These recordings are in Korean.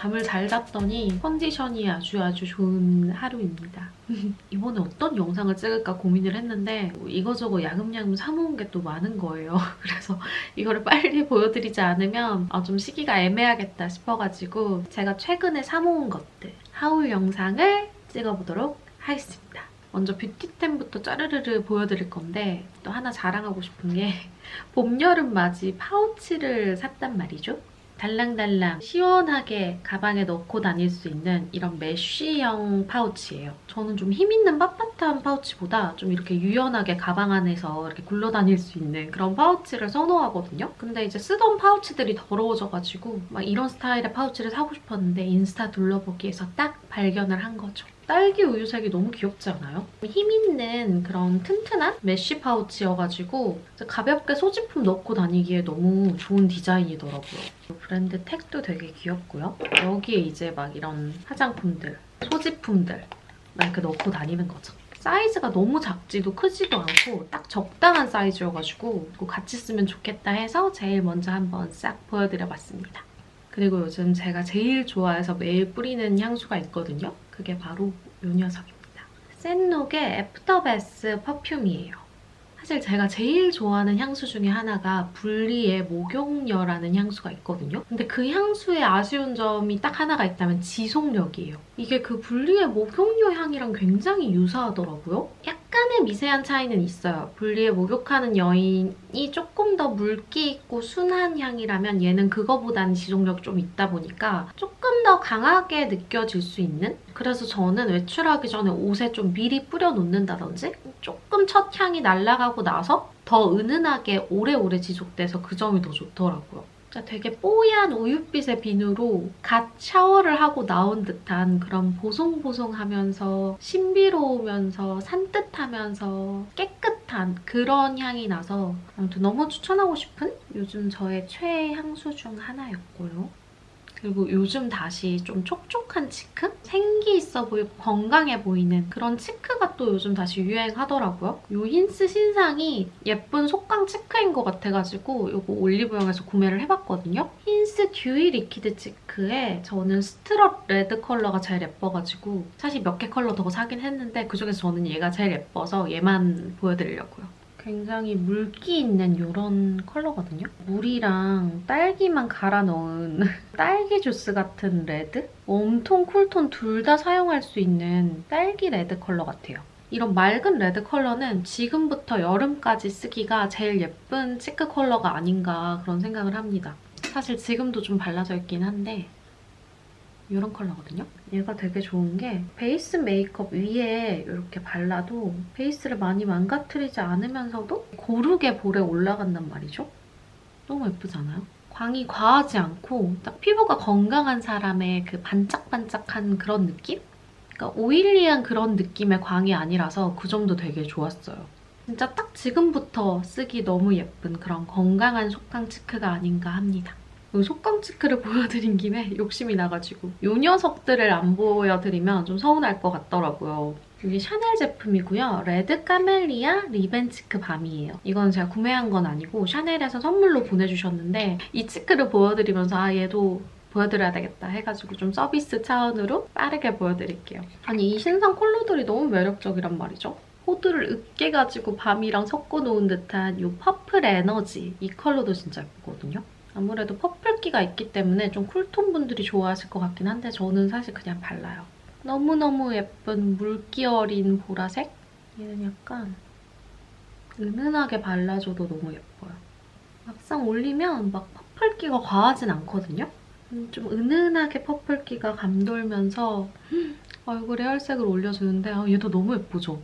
잠을 잘 잤더니 컨디션이 아주 아주 좋은 하루입니다. 이번에 어떤 영상을 찍을까 고민을 했는데 뭐 이거저거 야금야금 사모은 게 또 많은 거예요. 그래서 이거를 빨리 보여드리지 않으면 아, 좀 시기가 애매하겠다 싶어가지고 제가 최근에 사모은 것들 하울 영상을 찍어보도록 하겠습니다. 먼저 뷰티템부터 짜르르르 보여드릴 건데 또 하나 자랑하고 싶은 게 봄, 여름 맞이 파우치를 샀단 말이죠. 달랑달랑 시원하게 가방에 넣고 다닐 수 있는 이런 메쉬형 파우치예요. 저는 좀 힘있는 빳빳한 파우치보다 좀 이렇게 유연하게 가방 안에서 이렇게 굴러다닐 수 있는 그런 파우치를 선호하거든요. 근데 이제 쓰던 파우치들이 더러워져가지고 막 이런 스타일의 파우치를 사고 싶었는데 인스타 둘러보기에서 딱 발견을 한 거죠. 딸기 우유색이 너무 귀엽지 않아요? 힘있는 그런 튼튼한 메쉬 파우치여가지고 가볍게 소지품 넣고 다니기에 너무 좋은 디자인이더라고요. 브랜드 택도 되게 귀엽고요. 여기에 이제 막 이런 화장품들, 소지품들 막 이렇게 넣고 다니는 거죠. 사이즈가 너무 작지도 크지도 않고 딱 적당한 사이즈여가지고 같이 쓰면 좋겠다 해서 제일 먼저 한번 싹 보여드려봤습니다. 그리고 요즘 제가 제일 좋아해서 매일 뿌리는 향수가 있거든요. 그게 바로 이 녀석입니다. 센록의 애프터베스 퍼퓸이에요. 사실 제가 제일 좋아하는 향수 중에 하나가 분리의 목욕녀라는 향수가 있거든요. 근데 그 향수의 아쉬운 점이 딱 하나가 있다면 지속력이에요. 이게 그 분리의 목욕녀 향이랑 굉장히 유사하더라고요. 약간 의 미세한 차이는 있어요. 분리의 목욕하는 여인이 조금 더 물기 있고 순한 향이라면 얘는 그거보다는 지속력이 좀 있다 보니까 조금 더 강하게 느껴질 수 있는 그래서 저는 외출하기 전에 옷에 좀 미리 뿌려 놓는다든지 조금 첫 향이 날아가고 나서 더 은은하게 오래오래 지속돼서 그 점이 더 좋더라고요. 진짜 되게 뽀얀 우윳빛의 비누로 갓 샤워를 하고 나온 듯한 그런 보송보송하면서 신비로우면서 산뜻하면서 깨끗한 그런 향이 나서 아무튼 너무 추천하고 싶은 요즘 저의 최애 향수 중 하나였고요. 그리고 요즘 다시 좀 촉촉한 치크? 생기 있어 보이고 건강해 보이는 그런 치크가 또 요즘 다시 유행하더라고요. 이 힌스 신상이 예쁜 속광 치크인 것 같아가지고 이거 올리브영에서 구매를 해봤거든요. 힌스 듀이 리퀴드 치크에 저는 스트럿 레드 컬러가 제일 예뻐가지고 사실 몇 개 컬러 더 사긴 했는데 그중에서 저는 얘가 제일 예뻐서 얘만 보여드리려고요. 굉장히 물기 있는 이런 컬러거든요. 물이랑 딸기만 갈아 넣은 딸기 주스 같은 레드? 웜톤, 쿨톤 둘 다 사용할 수 있는 딸기 레드 컬러 같아요. 이런 맑은 레드 컬러는 지금부터 여름까지 쓰기가 제일 예쁜 치크 컬러가 아닌가 그런 생각을 합니다. 사실 지금도 좀 발라져 있긴 한데 이런 컬러거든요. 얘가 되게 좋은 게 베이스 메이크업 위에 이렇게 발라도 베이스를 많이 망가뜨리지 않으면서도 고르게 볼에 올라간단 말이죠. 너무 예쁘지 않아요? 광이 과하지 않고 딱 피부가 건강한 사람의 그 반짝반짝한 그런 느낌? 그러니까 오일리한 그런 느낌의 광이 아니라서 그 점도 되게 좋았어요. 진짜 딱 지금부터 쓰기 너무 예쁜 그런 건강한 속광 치크가 아닌가 합니다. 이 속광 치크를 보여드린 김에 욕심이 나가지고 이 녀석들을 안 보여드리면 좀 서운할 것 같더라고요. 이게 샤넬 제품이고요. 레드 카멜리아 리벤 치크 밤이에요. 이건 제가 구매한 건 아니고 샤넬에서 선물로 보내주셨는데 이 치크를 보여드리면서 아 얘도 보여드려야 되겠다 해가지고 좀 서비스 차원으로 빠르게 보여드릴게요. 아니 이 신상 컬러들이 너무 매력적이란 말이죠. 호두를 으깨가지고 밤이랑 섞어놓은 듯한 이 퍼플 에너지 이 컬러도 진짜 예쁘거든요. 아무래도 퍼플기가 있기 때문에 좀 쿨톤 분들이 좋아하실 것 같긴 한데 저는 사실 그냥 발라요. 너무너무 예쁜 물기 어린 보라색? 얘는 약간 은은하게 발라줘도 너무 예뻐요. 막상 올리면 막 퍼플기가 과하진 않거든요? 음, 좀 은은하게 퍼플기가 감돌면서 얼굴에 혈색을 올려주는데 아, 얘도 너무 예쁘죠?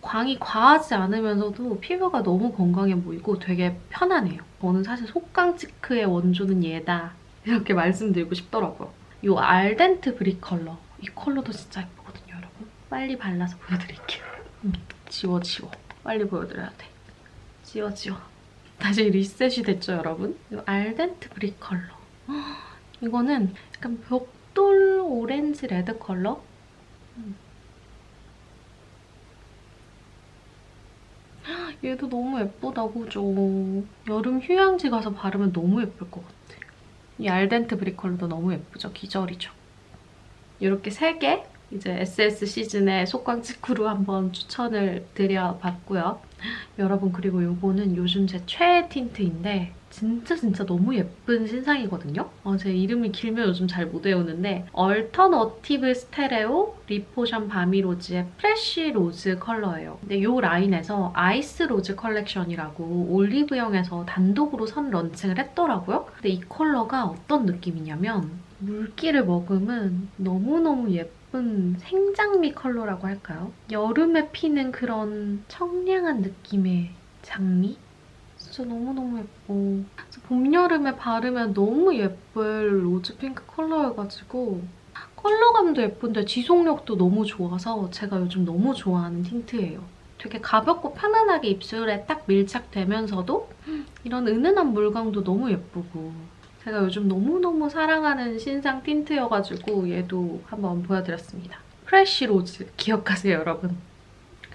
광이 과하지 않으면서도 피부가 너무 건강해 보이고 되게 편안해요. 저는 사실 속광 치크의 원조는 얘다 이렇게 말씀드리고 싶더라고요. 이 알덴트 브릭 컬러 이 컬러도 진짜 예쁘거든요, 여러분. 빨리 발라서 보여드릴게요. 음, 지워 지워. 빨리 보여드려야 돼. 지워 지워. 다시 리셋이 됐죠, 여러분? 이 알덴트 브릭 컬러. 이거는 약간 벽돌 오렌지 레드 컬러? 얘도 너무 예쁘다, 그죠? 여름 휴양지 가서 바르면 너무 예쁠 것 같아. 이 알덴트 브릭 컬러도 너무 예쁘죠? 기절이죠. 이렇게 세개 이제 SS 시즌의 속광 직후로 한번 추천을 드려봤고요. 여러분 그리고 이거는 요즘 제 최애 틴트인데 진짜 진짜 너무 예쁜 신상이거든요. 어, 제 이름이 길면 요즘 잘 못 외우는데 얼터너티브 스테레오 리포션 바미로즈의 프레쉬 로즈 컬러예요. 근데 이 라인에서 아이스 로즈 컬렉션이라고 올리브영에서 단독으로 선 런칭을 했더라고요. 근데 이 컬러가 어떤 느낌이냐면 물기를 머금은 너무너무 예쁜 생장미 컬러라고 할까요? 여름에 피는 그런 청량한 느낌의 장미? 진짜 너무너무 예뻐. 봄, 여름에 바르면 너무 예쁠 로즈 핑크 컬러여가지고 컬러감도 예쁜데 지속력도 너무 좋아서 제가 요즘 너무 좋아하는 틴트예요. 되게 가볍고 편안하게 입술에 딱 밀착되면서도 이런 은은한 물광도 너무 예쁘고 제가 요즘 너무너무 사랑하는 신상 틴트여가지고 얘도 한번 보여드렸습니다. 프레쉬 로즈 기억하세요 여러분?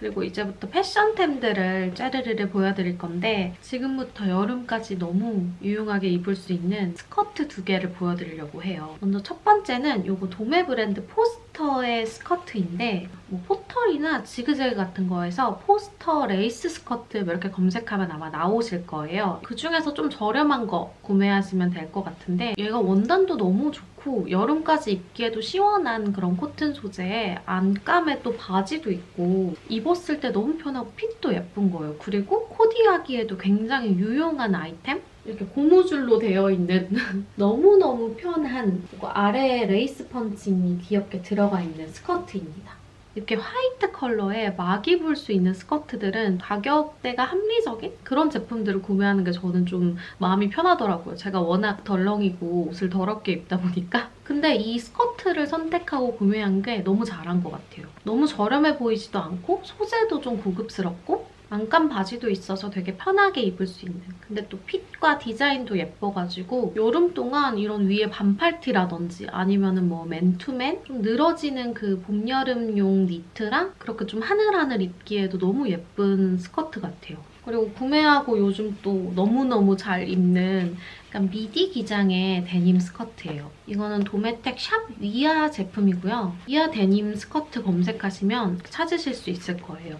그리고 이제부터 패션템들을 짜르르르 보여드릴 건데 지금부터 여름까지 너무 유용하게 입을 수 있는 스커트 두 개를 보여드리려고 해요. 먼저 첫 번째는 이거 도메 브랜드 포스터의 스커트인데 뭐 포털이나 지그재그 같은 거에서 포스터 레이스 스커트 뭐 이렇게 검색하면 아마 나오실 거예요. 그중에서 좀 저렴한 거 구매하시면 될 것 같은데 얘가 원단도 너무 좋고 여름까지 입기에도 시원한 그런 코튼 소재에 안감에 또 바지도 있고 입었을 때 너무 편하고 핏도 예쁜 거예요. 그리고 코디하기에도 굉장히 유용한 아이템? 이렇게 고무줄로 되어 있는 너무너무 편한 그리고 아래에 레이스 펀칭이 귀엽게 들어가 있는 스커트입니다. 이렇게 화이트 컬러에 막 입을 수 있는 스커트들은 가격대가 합리적인 그런 제품들을 구매하는 게 저는 좀 마음이 편하더라고요. 제가 워낙 덜렁이고 옷을 더럽게 입다 보니까. 근데 이 스커트를 선택하고 구매한 게 너무 잘한 것 같아요. 너무 저렴해 보이지도 않고 소재도 좀 고급스럽고 안감 바지도 있어서 되게 편하게 입을 수 있는 근데 또 핏과 디자인도 예뻐가지고 여름 동안 이런 위에 반팔티라든지 아니면 은 뭐 맨투맨 좀 늘어지는 그 봄, 여름용 니트랑 그렇게 좀 하늘하늘 입기에도 너무 예쁜 스커트 같아요. 그리고 구매하고 요즘 또 너무너무 잘 입는 약간 미디 기장의 데님 스커트예요. 이거는 도메텍 샵 위아 제품이고요. 위아 데님 스커트 검색하시면 찾으실 수 있을 거예요.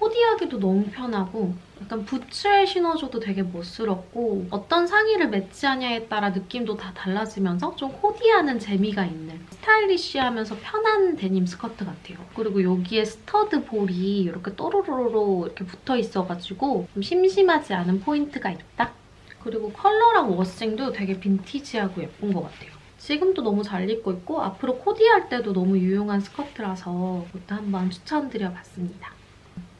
코디하기도 너무 편하고 약간 부츠에 신어줘도 되게 멋스럽고 어떤 상의를 매치하냐에 따라 느낌도 다 달라지면서 좀 코디하는 재미가 있는 스타일리쉬하면서 편한 데님 스커트 같아요. 그리고 여기에 스터드 볼이 이렇게 또로로로 이렇게 붙어 있어가지고 좀 심심하지 않은 포인트가 있다? 그리고 컬러랑 워싱도 되게 빈티지하고 예쁜 것 같아요. 지금도 너무 잘 입고 있고 앞으로 코디할 때도 너무 유용한 스커트라서 그것도 한번 추천드려봤습니다.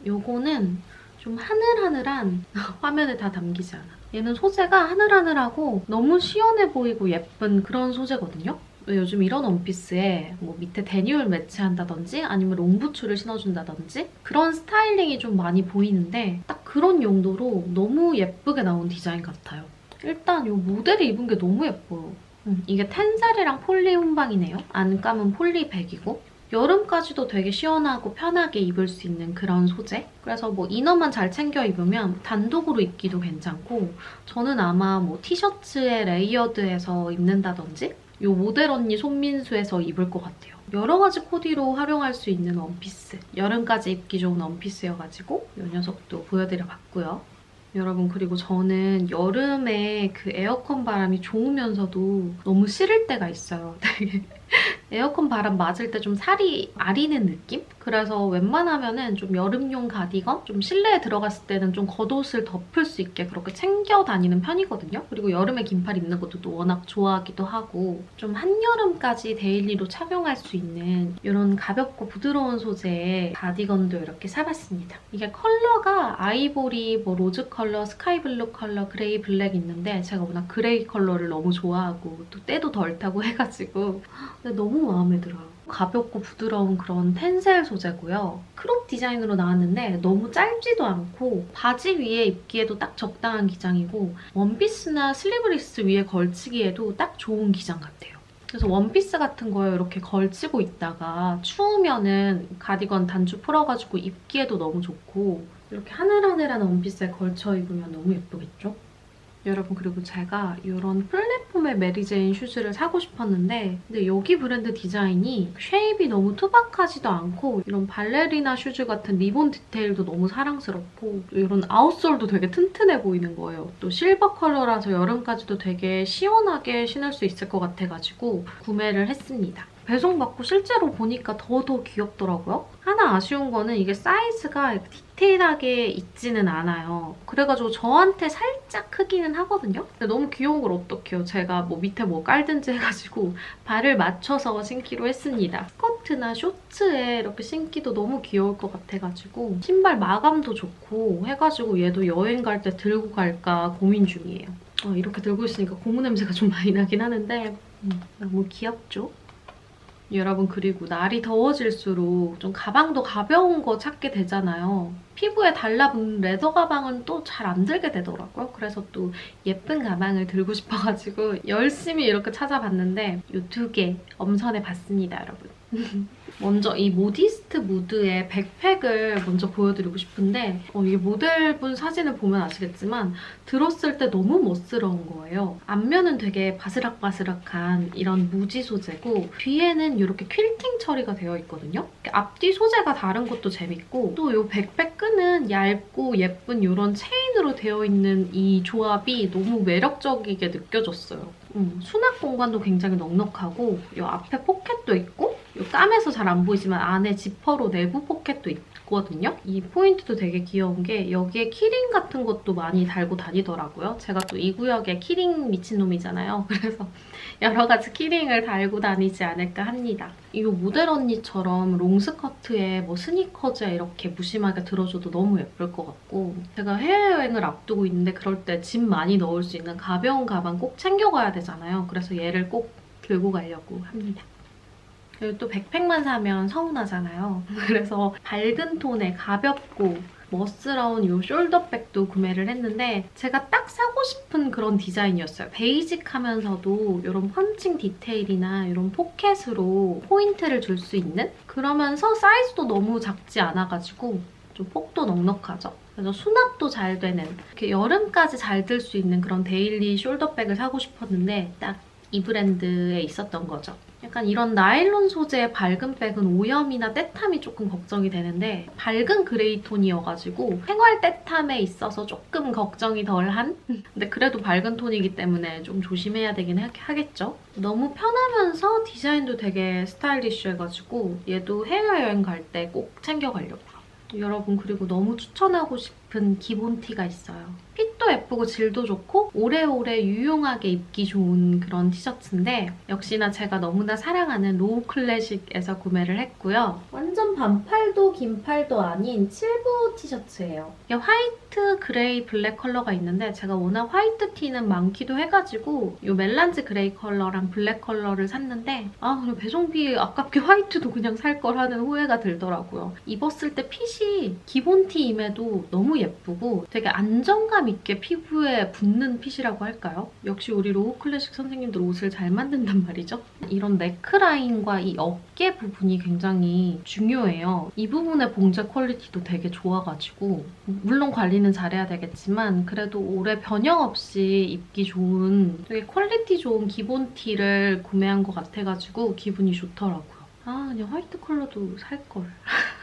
요거는 좀 하늘하늘한 화면에 다 담기지 않아. 얘는 소재가 하늘하늘하고 너무 시원해 보이고 예쁜 그런 소재거든요. 왜 요즘 이런 원피스에 뭐 밑에 데니얼 매치한다든지 아니면 롱부츠를 신어준다든지 그런 스타일링이 좀 많이 보이는데 딱 그런 용도로 너무 예쁘게 나온 디자인 같아요. 일단 이 모델이 입은 게 너무 예뻐요. 음, 이게 텐셀이랑 폴리 혼방이네요. 안감은 폴리 백이고 여름까지도 되게 시원하고 편하게 입을 수 있는 그런 소재? 그래서 뭐 이너만 잘 챙겨 입으면 단독으로 입기도 괜찮고 저는 아마 뭐 티셔츠에 레이어드해서 입는다든지 이 모델 언니 손민수에서 입을 것 같아요. 여러 가지 코디로 활용할 수 있는 원피스. 여름까지 입기 좋은 원피스여가지고 이 녀석도 보여드려봤고요. 여러분 그리고 저는 여름에 그 에어컨 바람이 좋으면서도 너무 싫을 때가 있어요. 되게 에어컨 바람 맞을 때 좀 살이 아리는 느낌? 그래서 웬만하면은 좀 여름용 가디건? 좀 실내에 들어갔을 때는 좀 겉옷을 덮을 수 있게 그렇게 챙겨 다니는 편이거든요. 그리고 여름에 긴팔 입는 것도 또 워낙 좋아하기도 하고 좀 한여름까지 데일리로 착용할 수 있는 이런 가볍고 부드러운 소재의 가디건도 이렇게 사봤습니다. 이게 컬러가 아이보리, 뭐 로즈 컬러, 스카이 블루 컬러, 그레이 블랙 있는데 제가 워낙 그레이 컬러를 너무 좋아하고 또 때도 덜 타고 해가지고 근데 너무 마음에 들어요. 가볍고 부드러운 그런 텐셀 소재고요. 크롭 디자인으로 나왔는데 너무 짧지도 않고 바지 위에 입기에도 딱 적당한 기장이고 원피스나 슬리브리스 위에 걸치기에도 딱 좋은 기장 같아요. 그래서 원피스 같은 거에 이렇게 걸치고 있다가 추우면은 가디건 단추 풀어가지고 입기에도 너무 좋고 이렇게 하늘하늘한 원피스에 걸쳐 입으면 너무 예쁘겠죠? 여러분 그리고 제가 이런 플랫폼의 메리제인 슈즈를 사고 싶었는데 근데 여기 브랜드 디자인이 쉐입이 너무 투박하지도 않고 이런 발레리나 슈즈 같은 리본 디테일도 너무 사랑스럽고 또 이런 아웃솔도 되게 튼튼해 보이는 거예요. 또 실버 컬러라서 여름까지도 되게 시원하게 신을 수 있을 것 같아가지고 구매를 했습니다. 배송받고 실제로 보니까 더더 귀엽더라고요. 하나 아쉬운 거는 이게 사이즈가 디테일하게 있지는 않아요. 그래가지고 저한테 살짝 크기는 하거든요. 근데 너무 귀여운 걸 어떡해요. 제가 뭐 밑에 뭐 깔든지 해가지고 발을 맞춰서 신기로 했습니다. 스커트나 쇼츠에 이렇게 신기도 너무 귀여울 것 같아가지고 신발 마감도 좋고 해가지고 얘도 여행 갈 때 들고 갈까 고민 중이에요. 어, 이렇게 들고 있으니까 고무 냄새가 좀 많이 나긴 하는데 음, 너무 귀엽죠? 여러분 그리고 날이 더워질수록 좀 가방도 가벼운 거 찾게 되잖아요. 피부에 달라붙는 레더 가방은 또 잘 안 들게 되더라고요. 그래서 또 예쁜 가방을 들고 싶어가지고 열심히 이렇게 찾아봤는데 이 두 개 엄선해 봤습니다, 여러분. 먼저 이 모디스트 무드의 백팩을 먼저 보여드리고 싶은데 어, 이게 모델분 사진을 보면 아시겠지만 들었을 때 너무 멋스러운 거예요. 앞면은 되게 바스락바스락한 이런 무지 소재고 뒤에는 이렇게 퀼팅 처리가 되어 있거든요. 앞뒤 소재가 다른 것도 재밌고 또 이 백팩 끈은 얇고 예쁜 이런 체인으로 되어 있는 이 조합이 너무 매력적이게 느껴졌어요. 음, 수납 공간도 굉장히 넉넉하고 이 앞에 포켓도 있고 이 까매서 잘 안 보이지만 안에 지퍼로 내부 포켓도 있거든요. 이 포인트도 되게 귀여운 게 여기에 키링 같은 것도 많이 달고 다니더라고요. 제가 또 이 구역에 키링 미친놈이잖아요. 그래서 여러 가지 키링을 달고 다니지 않을까 합니다. 이 모델 언니처럼 롱스커트에 뭐 스니커즈에 이렇게 무심하게 들어줘도 너무 예쁠 것 같고 제가 해외여행을 앞두고 있는데 그럴 때 짐 많이 넣을 수 있는 가벼운 가방 꼭 챙겨가야 되잖아요. 그래서 얘를 꼭 들고 가려고 합니다. 그리고 또 백팩만 사면 서운하잖아요. 그래서 밝은 톤의 가볍고 멋스러운 이 숄더백도 구매를 했는데 제가 딱 사고 싶은 그런 디자인이었어요. 베이직하면서도 이런 펀칭 디테일이나 이런 포켓으로 포인트를 줄 수 있는? 그러면서 사이즈도 너무 작지 않아가지고 좀 폭도 넉넉하죠. 그래서 수납도 잘 되는 이렇게 여름까지 잘 들 수 있는 그런 데일리 숄더백을 사고 싶었는데 딱 이 브랜드에 있었던 거죠. 약간 이런 나일론 소재의 밝은 백은 오염이나 때탐이 조금 걱정이 되는데 밝은 그레이 톤이어가지고 생활 때탐에 있어서 조금 걱정이 덜한? 근데 그래도 밝은 톤이기 때문에 좀 조심해야 되긴 하- 하겠죠? 너무 편하면서 디자인도 되게 스타일리쉬해가지고 얘도 해외여행 갈 때 꼭 챙겨가려고요. 여러분 그리고 너무 추천하고 싶은 기본 티가 있어요. 예쁘고 질도 좋고 오래오래 유용하게 입기 좋은 그런 티셔츠인데 역시나 제가 너무나 사랑하는 로우 클래식에서 구매를 했고요. 완전 반팔도 긴팔도 아닌 칠부 티셔츠예요. 이게 화이트, 그레이, 블랙 컬러가 있는데 제가 워낙 화이트 티는 많기도 해가지고 이 멜란지 그레이 컬러랑 블랙 컬러를 샀는데 아 그냥 배송비 아깝게 화이트도 그냥 살걸 하는 후회가 들더라고요. 입었을 때 핏이 기본 티임에도 너무 예쁘고 되게 안정감 있게 피부에 붙는 핏이라고 할까요? 역시 우리 로우 클래식 선생님들 옷을 잘 만든단 말이죠. 이런 네크라인과 이 어깨 부분이 굉장히 중요해요. 이 부분의 봉제 퀄리티도 되게 좋아가지고 물론 관리는 잘해야 되겠지만 그래도 오래 변형 없이 입기 좋은 되게 퀄리티 좋은 기본 티를 구매한 것 같아가지고 기분이 좋더라고요. 아 그냥 화이트 컬러도 살걸.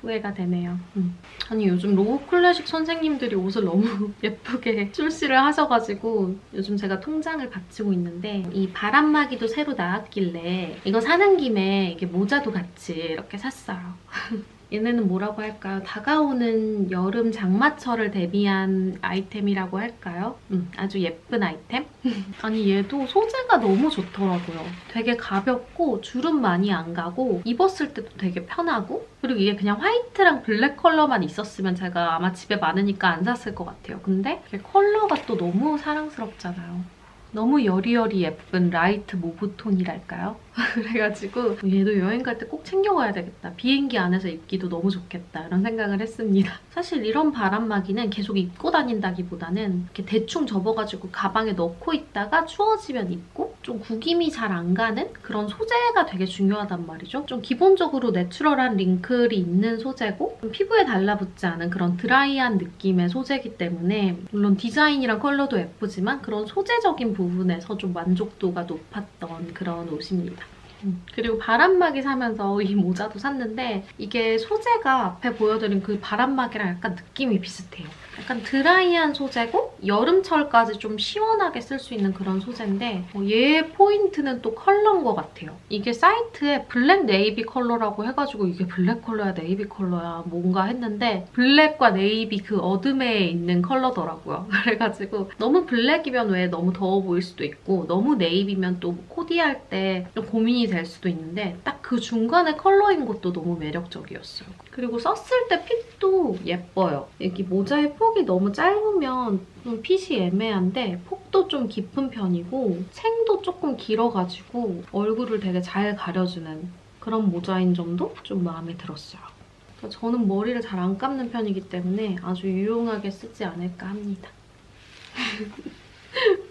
후회가 되네요. 음. 아니 요즘 로우 클래식 선생님들이 옷을 너무 예쁘게 출시를 하셔가지고 요즘 제가 통장을 받치고 있는데 이 바람막이도 새로 나왔길래 이거 사는 김에 이게 모자도 같이 이렇게 샀어요. 얘네는 뭐라고 할까요? 다가오는 여름 장마철을 대비한 아이템이라고 할까요? 음, 아주 예쁜 아이템? 아니 얘도 소재가 너무 좋더라고요. 되게 가볍고 주름 많이 안 가고 입었을 때도 되게 편하고 그리고 이게 그냥 화이트랑 블랙 컬러만 있었으면 제가 아마 집에 많으니까 안 샀을 것 같아요. 근데 컬러가 또 너무 사랑스럽잖아요. 너무 여리여리 예쁜 라이트 모브 톤이랄까요? 그래가지고 얘도 여행 갈 때 꼭 챙겨가야 되겠다. 비행기 안에서 입기도 너무 좋겠다. 이런 생각을 했습니다. 사실 이런 바람막이는 계속 입고 다닌다기보다는 이렇게 대충 접어가지고 가방에 넣고 있다가 추워지면 입고 좀 구김이 잘 안 가는 그런 소재가 되게 중요하단 말이죠. 좀 기본적으로 내추럴한 링클이 있는 소재고 좀 피부에 달라붙지 않은 그런 드라이한 느낌의 소재이기 때문에 물론 디자인이랑 컬러도 예쁘지만 그런 소재적인 부분에서 좀 만족도가 높았던 그런 옷입니다. 음, 그리고 바람막이 사면서 이 모자도 샀는데 이게 소재가 앞에 보여드린 그 바람막이랑 약간 느낌이 비슷해요. 약간 드라이한 소재고 여름철까지 좀 시원하게 쓸 수 있는 그런 소재인데 어, 얘의 포인트는 또 컬러인 것 같아요. 이게 사이트에 블랙 네이비 컬러라고 해가지고 이게 블랙 컬러야 네이비 컬러야 뭔가 했는데 블랙과 네이비 그 어둠에 있는 컬러더라고요. 그래가지고 너무 블랙이면 왜 너무 더워 보일 수도 있고 너무 네이비면 또 코디할 때 좀 고민이 될 수도 있는데 딱 그 중간의 컬러인 것도 너무 매력적이었어요. 그리고 썼을 때 핏도 예뻐요. 여기 모자의 폭이 너무 짧으면 좀 핏이 애매한데 폭도 좀 깊은 편이고 챙도 조금 길어가지고 얼굴을 되게 잘 가려주는 그런 모자인 점도 좀 마음에 들었어요. 저는 머리를 잘 안 감는 편이기 때문에 아주 유용하게 쓰지 않을까 합니다.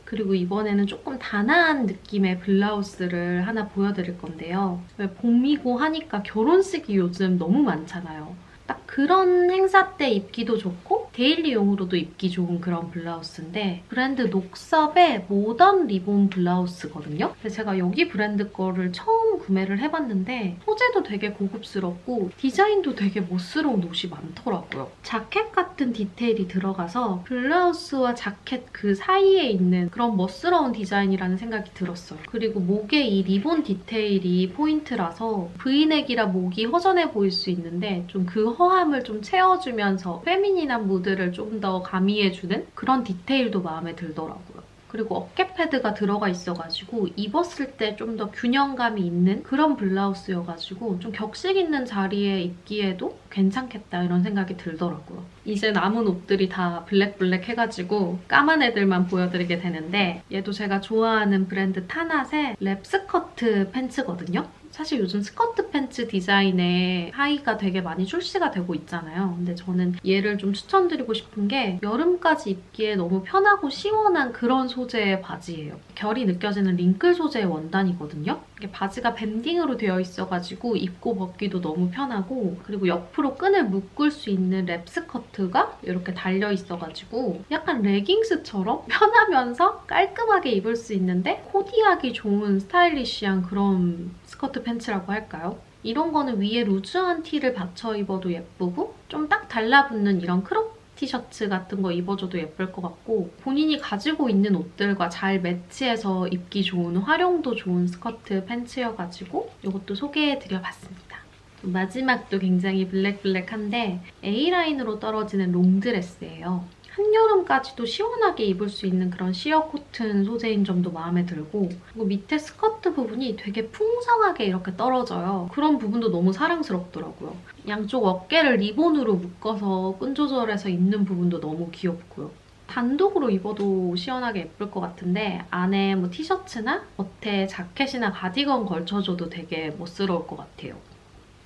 그리고 이번에는 조금 단아한 느낌의 블라우스를 하나 보여드릴 건데요. 왜 봄이고 하니까 결혼식이 요즘 너무 많잖아요. 딱 그런 행사 때 입기도 좋고 데일리용으로도 입기 좋은 그런 블라우스인데 브랜드 녹섭의 모던 리본 블라우스거든요. 근데 제가 여기 브랜드 거를 처음 구매를 해봤는데 소재도 되게 고급스럽고 디자인도 되게 멋스러운 옷이 많더라고요. 자켓 같은 디테일이 들어가서 블라우스와 자켓 그 사이에 있는 그런 멋스러운 디자인이라는 생각이 들었어요. 그리고 목에 이 리본 디테일이 포인트라서 브이넥이라 목이 허전해 보일 수 있는데 좀그 허함을 좀 채워주면서 페미닌한 무드를 좀 더 가미해주는 그런 디테일도 마음에 들더라고요. 그리고 어깨 패드가 들어가 있어가지고 입었을 때 좀 더 균형감이 있는 그런 블라우스여가지고 좀 격식 있는 자리에 입기에도 괜찮겠다 이런 생각이 들더라고요. 이제 남은 옷들이 다 블랙블랙 해가지고 까만 애들만 보여드리게 되는데 얘도 제가 좋아하는 브랜드 타낫의 랩 스커트 팬츠거든요. 사실 요즘 스커트 팬츠 디자인의 하의가 되게 많이 출시가 되고 있잖아요. 근데 저는 얘를 좀 추천드리고 싶은 게 여름까지 입기에 너무 편하고 시원한 그런 소재의 바지예요. 결이 느껴지는 링클 소재의 원단이거든요. 이게 바지가 밴딩으로 되어 있어가지고 입고 벗기도 너무 편하고 그리고 옆으로 끈을 묶을 수 있는 랩 스커트가 이렇게 달려 있어가지고 약간 레깅스처럼 편하면서 깔끔하게 입을 수 있는데 코디하기 좋은 스타일리시한 그런 스커트 팬츠라고 할까요? 이런 거는 위에 루즈한 티를 받쳐 입어도 예쁘고 좀 딱 달라붙는 이런 크롭 티셔츠 같은 거 입어줘도 예쁠 것 같고 본인이 가지고 있는 옷들과 잘 매치해서 입기 좋은 활용도 좋은 스커트 팬츠여가지고 이것도 소개해드려봤습니다. 마지막도 굉장히 블랙블랙한데 A라인으로 떨어지는 롱드레스예요. 한여름까지도 시원하게 입을 수 있는 그런 시어 코튼 소재인 점도 마음에 들고 그리고 밑에 스커트 부분이 되게 풍성하게 이렇게 떨어져요. 그런 부분도 너무 사랑스럽더라고요. 양쪽 어깨를 리본으로 묶어서 끈 조절해서 입는 부분도 너무 귀엽고요. 단독으로 입어도 시원하게 예쁠 것 같은데 안에 뭐 티셔츠나 겉에 자켓이나 가디건 걸쳐줘도 되게 멋스러울 것 같아요.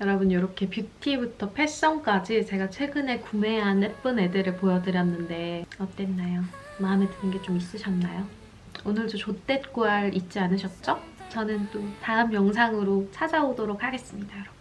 여러분 이렇게 뷰티부터 패션까지 제가 최근에 구매한 예쁜 애들을 보여드렸는데 어땠나요? 마음에 드는 게 좀 있으셨나요? 오늘도 좆댓구알 잊지 않으셨죠? 저는 또 다음 영상으로 찾아오도록 하겠습니다, 여러분.